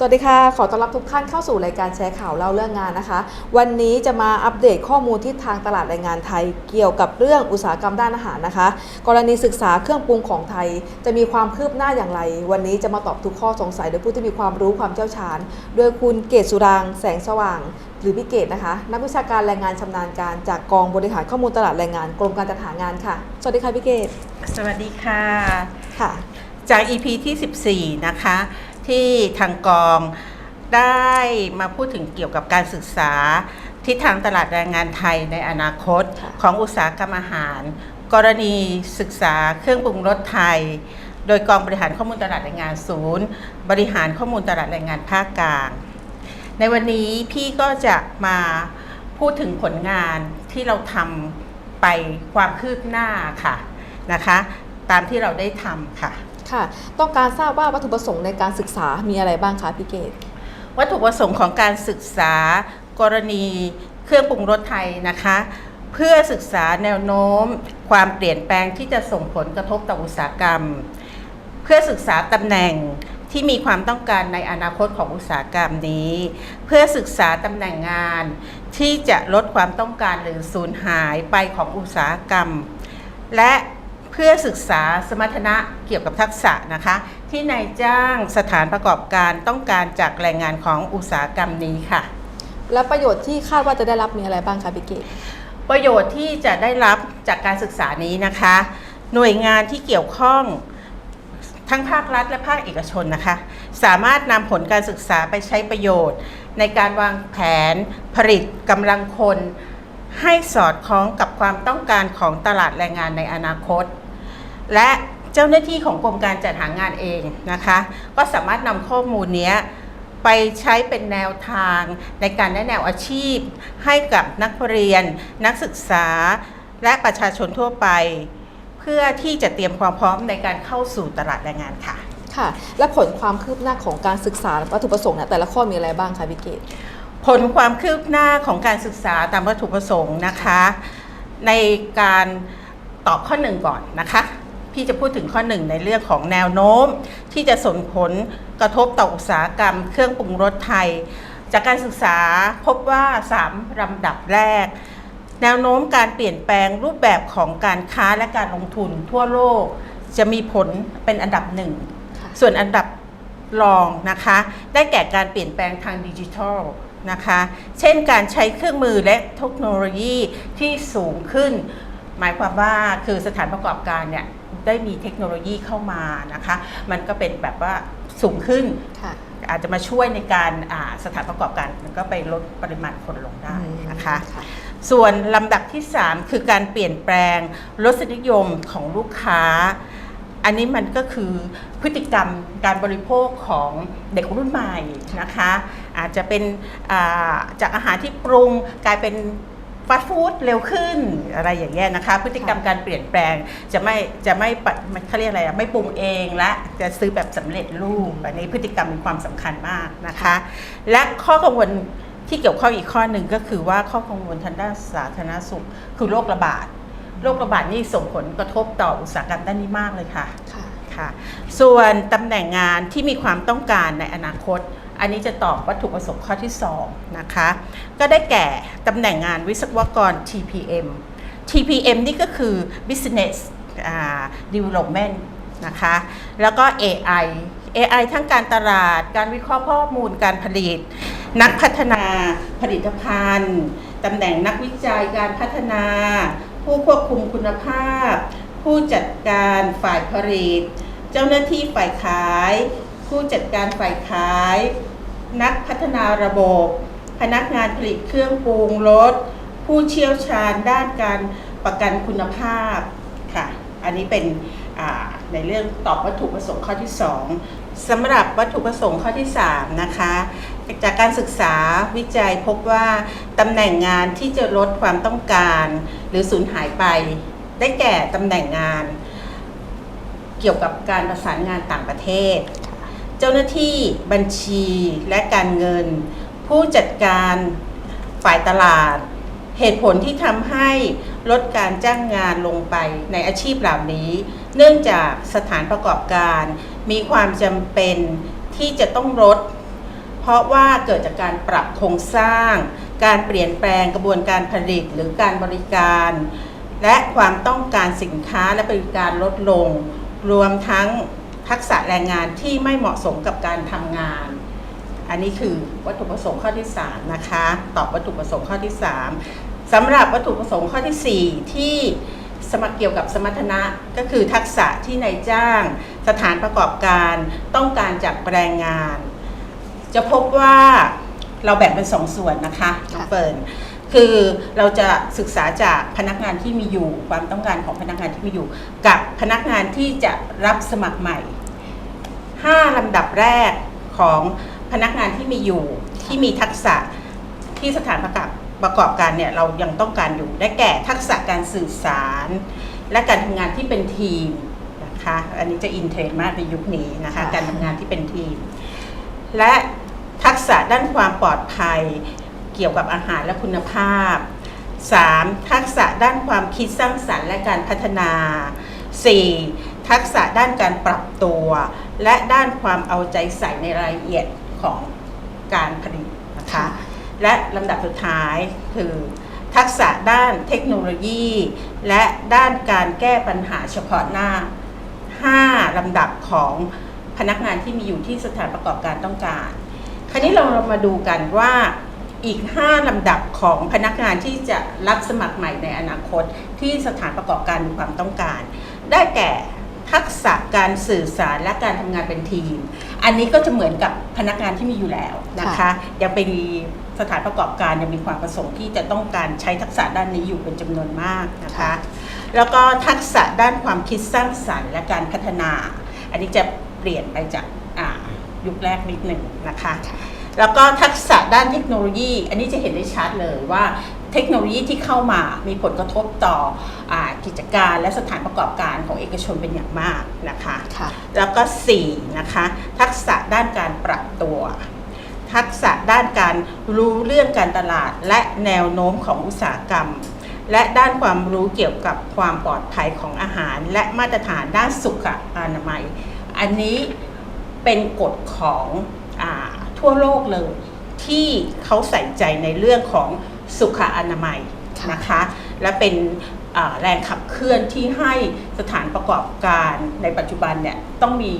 สวัสดีค่ะ ขอต้อนรับทุกท่านเข้าสู่รายการแชร์ข่าวเล่าเรื่องงานนะคะ วันนี้จะมาอัปเดตข้อมูลที่ทางตลาดแรงงานไทย เกี่ยวกับเรื่องอุตสาหกรรมด้านอาหารนะคะ กรณีศึกษาเครื่องปรุงของไทย จะมีความคืบหน้าอย่างไร วันนี้จะมาตอบทุกข้อสงสัยโดยผู้ที่มีความรู้ความเชี่ยวชาญ โดยคุณเกศสุรางค์แสงสว่าง หรือพี่เกศนะคะ นักวิชาการแรงงานชำนาญการจากกองบริหารข้อมูลตลาดแรงงานกรมการจัดหางานค่ะ สวัสดีค่ะพี่เกศสวัสดีค่ะค่ะ จาก EP ที่ 14 นะคะ ที่ทางกองได้มาพูดถึงเกี่ยวกับการศึกษาทิศทางตลาดแรงงานไทยในอนาคตค่ะของอุตสาหกรรมอาหาร กรณีศึกษาเครื่องปรุงรสไทย โดยกองบริหารข้อมูลตลาดแรงงานศูนย์ บริหารข้อมูลตลาดแรงงานภาคกลาง ในวันนี้พี่ก็จะมาพูดถึงผลงานที่เราทำไปความคืบหน้าค่ะนะคะ ตามที่เราได้ทำค่ะ ค่ะ ต้องการทราบว่าวัตถุประสงค์ในการศึกษามีอะไรบ้างคะพี่เกศวัตถุประสงค์ของการศึกษากรณีเครื่องปรุงรสไทยนะคะ เพื่อศึกษาแนวโน้ม ความเปลี่ยนแปลงที่จะส่งผลกระทบต่ออุตสาหกรรม เพื่อศึกษาตำแหน่งที่มีความต้องการในอนาคตของอุตสาหกรรมนี้ เพื่อศึกษาตำแหน่งงาน ที่จะลดความต้องการหรือสูญหายไปของอุตสาหกรรม และ พื่อศึกษาสมรรถนะเกี่ยวกับทักษะนะคะ ที่นายจ้างสถานประกอบการต้องการจากแรงงานของอุตสาหกรรมนี้ค่ะ และประโยชน์ที่คาดว่าจะได้รับมีอะไรบ้างคะพี่เกศประโยชน์ที่จะได้รับจากการศึกษานี้นะคะ หน่วยงานที่เกี่ยวข้องทั้งภาครัฐและภาคเอกชนนะคะ สามารถนำผลการศึกษาไปใช้ประโยชน์ ในการวางแผนผลิตกำลังคน ให้สอดคล้องกับความต้องการของตลาดแรงงานในอนาคต และเจ้าหน้าที่ของกรมการจัดหางานเองนะคะ ก็สามารถนำข้อมูลเนี้ยไปใช้เป็นแนวทางในการแนะแนวอาชีพ ให้กับนักเรียน นักศึกษา และประชาชนทั่วไป เพื่อที่จะเตรียมความพร้อมในการเข้าสู่ตลาดแรงงานค่ะ ค่ะ และผลความคืบหน้าของการศึกษาวัตถุประสงค์เนี่ยแต่ละข้อมีอะไรบ้างคะพี่เกศผลความคืบหน้าของการศึกษาตามวัตถุประสงค์นะคะ ในการตอบข้อหนึ่งก่อนนะคะ พี่จะพูดถึงข้อหนึ่งในเรื่องของแนวโน้ม ที่จะส่งผลกระทบต่ออุตสาหกรรม เครื่องปรุงรสไทย จากการศึกษาพบว่า 3ลำดับแรก แนวโน้มการเปลี่ยนแปลงรูปแบบของการค้าและการลงทุนทั่วโลก จะมีผลเป็นอันดับหนึ่งค่ะส่วนอันดับรองนะคะ ได้แก่การเปลี่ยนแปลงทางดิจิทัลนะคะ เช่นการใช้เครื่องมือและเทคโนโลยีที่สูงขึ้น หมายความว่าคือสถานประกอบการเนี่ยได้มีเทคโนโลยีเข้ามานะคะ มันก็เป็นแบบว่าสูงขึ้นค่ะอาจจะมาช่วยในการอ่าสถานประกอบการมันก็ไปลดปริมาณคนลงได้นะคะค่ะส่วนลำดับที่ 3 คือการเปลี่ยนแปลงรสนิยมของลูกค้า อันนี้มันก็คือพฤติกรรมการบริโภคของเด็กรุ่นใหม่นะคะ อาจจะเป็นอ่าจากอาหารที่ปรุงกลายเป็น ฟาสต์ฟู้ดเร็วขึ้นอะไรอย่างเงี้ยนะคะ พฤติกรรมการเปลี่ยนแปลงจะไม่จะไม่ปะมันเขาเรียกอะไรอะไม่ปรุงเองและจะซื้อแบบสำเร็จรูปอันนี้พฤติกรรมมีความสำคัญมากนะคะ และข้อกังวลที่เกี่ยวข้องอีกข้อหนึ่งก็คือว่าข้อกังวลทางด้านสาธารณสุข คือโรคระบาดโรคระบาดนี่ส่งผลกระทบต่ออุตสาหกรรมด้านนี้มากเลยค่ะค่ะค่ะส่วนตำแหน่งงานที่มีความต้องการในอนาคต อันนี้จะตอบวัตถุประสงค์ข้อที่ 2 นะคะ ก็ได้แก่ตำแหน่งงานวิศวกร TPM TPM นี่ก็คือ Business อ Development นะคะ แล้วก็ AI AI ทั้งการตลาด การวิเคราะห์ข้อมูลการผลิต นักพัฒนาผลิตภัณฑ์ตำแหน่งนักวิจัยการพัฒนา ผู้ควบคุมคุณภาพ ผู้จัดการฝ่ายผลิต เจ้าหน้าที่ฝ่ายขาย ผู้จัดการฝ่ายขาย นักพัฒนาระบบ พนักงานผลิตเครื่องปรุงรสผู้เชี่ยวชาญด้านการประกันคุณภาพค่ะ อันนี้เป็นในเรื่องตอบวัตถุประสงค์ข้อที่ 2สำหรับวัตถุประสงค์ข้อที่ 3 นะคะ จากการศึกษาวิจัยพบว่าตำแหน่งงานที่จะลดความต้องการ หรือสูญหายไป ได้แก่ตำแหน่งงาน เกี่ยวกับการประสานงานต่างประเทศ เจ้าหน้าที่บัญชีและการเงิน ผู้จัดการฝ่ายตลาด เหตุผลที่ทำให้ลดการจ้างงานลงไปในอาชีพเหล่านี้ เนื่องจากสถานประกอบการมีความจำเป็นที่จะต้องลด เพราะว่าเกิดจากการปรับโครงสร้าง การเปลี่ยนแปลงกระบวนการผลิตหรือการบริการ และความต้องการสินค้าและบริการลดลง รวมทั้ง ทักษะแรงงานที่ไม่เหมาะสมกับการทำงาน อันนี้คือวัตถุประสงค์ข้อที่ 3 นะคะ ตอบวัตถุประสงค์ข้อที่ 3สำหรับวัตถุประสงค์ข้อทีสี่ 4 ที่สมัครเกี่ยวกับสมรรถนะก็คือทักษะที่นายจ้าง สถานประกอบการต้องการจากแรงงาน จะพบว่าเราแบ่งเป็นสองส่วนนะคะน้องเฟิร์นคือเราจะศึกษาจากพนักงานที่มีอยู่ ความต้องการของพนักงานที่มีอยู่ กับพนักงานที่จะรับสมัครใหม่ 5ลำดับแรกของพนักงานที่มีอยู่ที่มีทักษะที่สถานประกอบประกอบการเนี่ยเรายังต้องการอยู่ได้แก่ทักษะการสื่อสาร และการทำงานที่เป็นทีมนะคะอันนี้จะอินเทรนด์มากในยุคนี้นะคะค่ะการทำงานที่เป็นทีม และทักษะด้านความปลอดภัยเกี่ยวกับอาหารและคุณภาพ 3. ทักษะด้านความคิดสร้างสรรค์และการพัฒนา 4. ทักษะด้านการปรับตัว และด้านความเอาใจใส่ในรายละเอียดของการผลิตนะคะและลำดับสุดท้ายคือทักษะด้านเทคโนโลยี และด้านการแก้ปัญหาเฉพาะหน้า 5ลำดับของพนักงานที่มีอยู่ที่สถานประกอบการต้องการ คราวนี้เราเรามาดูกันว่าอีก 5ลำดับของพนักงานที่จะรับสมัครใหม่ในอนาคตที่สถานประกอบการมีความต้องการ ได้แก่ ทักษะการสื่อสารและการทำงานเป็นทีม อันนี้ก็จะเหมือนกับพนักงานที่มีอยู่แล้วนะคะค่ะยังเป็นสถานประกอบการยังมีความประสงค์ที่จะต้องการใช้ทักษะด้านนี้อยู่เป็นจำนวนมากนะคะแล้วก็ทักษะด้านความคิดสร้างสรรค์และการพัฒนา อันนี้จะเปลี่ยนไปจากอ่ายุคแรกนิดหนึ่งนะคะ แล้วก็ทักษะด้านเทคโนโลยี อันนี้จะเห็นได้ชัดเลยว่า เทคโนโลยีที่เข้ามามีผลกระทบต่ออากิจการและสถานประกอบการของเอกชนเป็นอย่างมากนะคะค่ะแล้วก็4นะคะทักษะด้านการปรับตัว ทักษะด้านการรู้เรื่องการตลาดและแนวโน้มของอุตสาหกรรม และด้านความรู้เกี่ยวกับความปลอดภัยของอาหาร และมาตรฐานด้านสุขอนามัย อันนี้เป็นกฎของอาทั่วโลกเลยที่เขาใส่ใจในเรื่องของ สุขอนามัยค่ะนะคะ และเป็นอ่าแรงขับเคลื่อนที่ให้สถานประกอบการในปัจจุบันเนี่ยต้องมี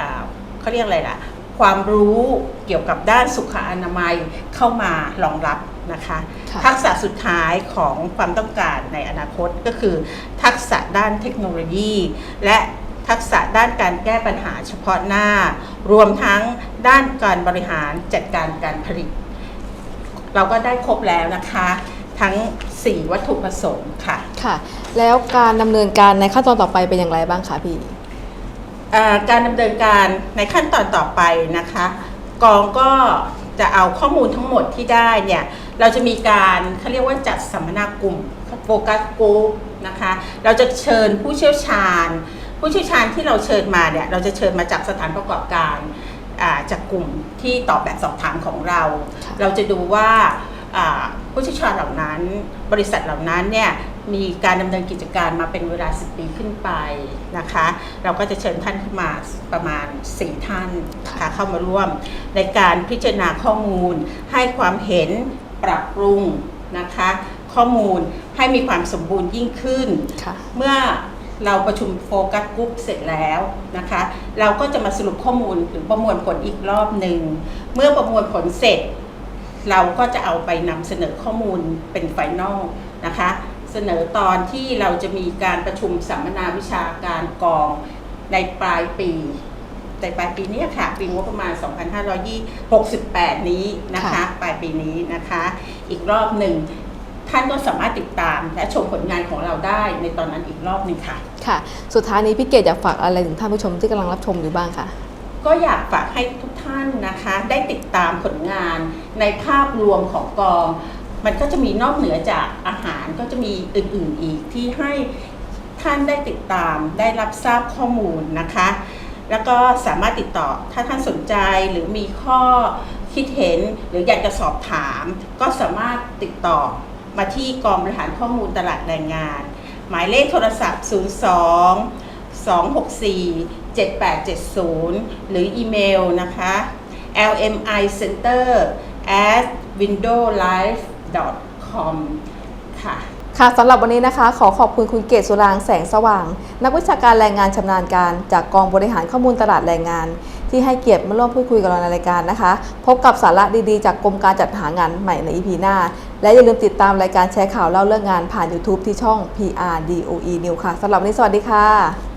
อ่าเขาเรียกอะไรล่ะ ความรู้เกี่ยวกับด้านสุขอนามัยเข้ามารองรับนะคะค่ะทักษะสุดท้ายของความต้องการในอนาคตก็คือ ทักษะด้านเทคโนโลยี และทักษะด้านการแก้ปัญหาเฉพาะหน้า รวมทั้งด้านการบริหารจัดการการผลิต เราก็ได้ครบแล้วนะคะ ทั้ง 4 วัตถุประสงค์ค่ะ ค่ะ แล้วการดำเนินการในขั้นตอนต่อไปเป็นอย่างไรบ้างคะพี่อ่าการดำเนินการในขั้นตอนต่อไปนะคะ กองก็จะเอาข้อมูลทั้งหมดที่ได้เนี่ยเราจะมีการเขาเรียกว่าจัดสัมมนากลุ่มโฟกัสกลุ่มนะคะ เราจะเชิญผู้เชี่ยวชาญ ผู้เชี่ยวชาญที่เราเชิญมาเนี่ยเราจะเชิญมาจากสถานประกอบการอ่า จากกลุ่มที่ตอบแบบสอบถามของเราค่ะเราจะดูว่าอ่าผู้เชี่ยวชาญเหล่านั้น บริษัทเหล่านั้นเนี่ยมีการดำเนินกิจการมาเป็นเวลา 10 ปีขึ้นไปนะคะ เราก็จะเชิญท่านขึ้นมาประมาณ 4 ท่านนะคะเข้ามาร่วมในการพิจารณาข้อมูล ให้ความเห็นปรับปรุงนะคะ ข้อมูลให้มีความสมบูรณ์ยิ่งขึ้นค่ะเมื่อ เราประชุมโฟกัสกรุ๊ปเสร็จแล้วนะคะ เราก็จะมาสรุปข้อมูลหรือประมวลผลอีกรอบหนึ่ง เมื่อประมวลผลเสร็จ เราก็จะเอาไปนำเสนอข้อมูลเป็นไฟนอลนะคะ เสนอตอนที่เราจะมีการประชุมสัมมนาวิชาการกองในปลายปีในปลายปีนี้ค่ะ ปีงบประมาณ 2568 นี้นะคะคะปลายปีนี้นะคะ อีกรอบหนึ่ง ท่านก็สามารถติดตามและชมผลงานของเราได้ในตอนนั้นอีกรอบหนึ่งค่ะ ค่ะ สุดท้ายนี้พี่เกดอยากฝากอะไรถึงท่านผู้ชมที่กำลังรับชมอยู่บ้างคะก็อยากฝากให้ทุกท่านนะคะ ได้ติดตามผลงานในภาพรวมของกอง มันก็จะมีนอกเหนือจากอาหารก็จะมีอื่นๆอีกที่ให้ท่านได้ติดตามได้รับทราบข้อมูลนะคะ แล้วก็สามารถติดต่อถ้าท่านสนใจหรือมีข้อคิดเห็นหรืออยากจะสอบถาม ก็สามารถติดต่อ มาที่กองบริหารข้อมูลตลาดแรงงาน หมายเลขโทรศัพท์ 02 264 7870 หรืออีเมลนะคะ lmi center at windowlife.com ค่ะ ค่ะสำหรับวันนี้นะคะ ขอขอบคุณคุณเกศสุรางแสงสว่าง นักวิชาการแรงงานชำนาญการ จากกองบริหารข้อมูลตลาดแรงงาน ที่ให้เกียรติมาร่วมพูดคุยกับเราในรายการนะคะ พบกับสาระดีๆ จากกรมการจัดหางานใหม่ใน EP หน้า และอย่าลืมติดตามรายการแชร์ข่าวเล่าเรื่องงานผ่าน YouTube ที่ช่อง PRDOE New ค่ะสำหรับวันนี้สวัสดีค่ะ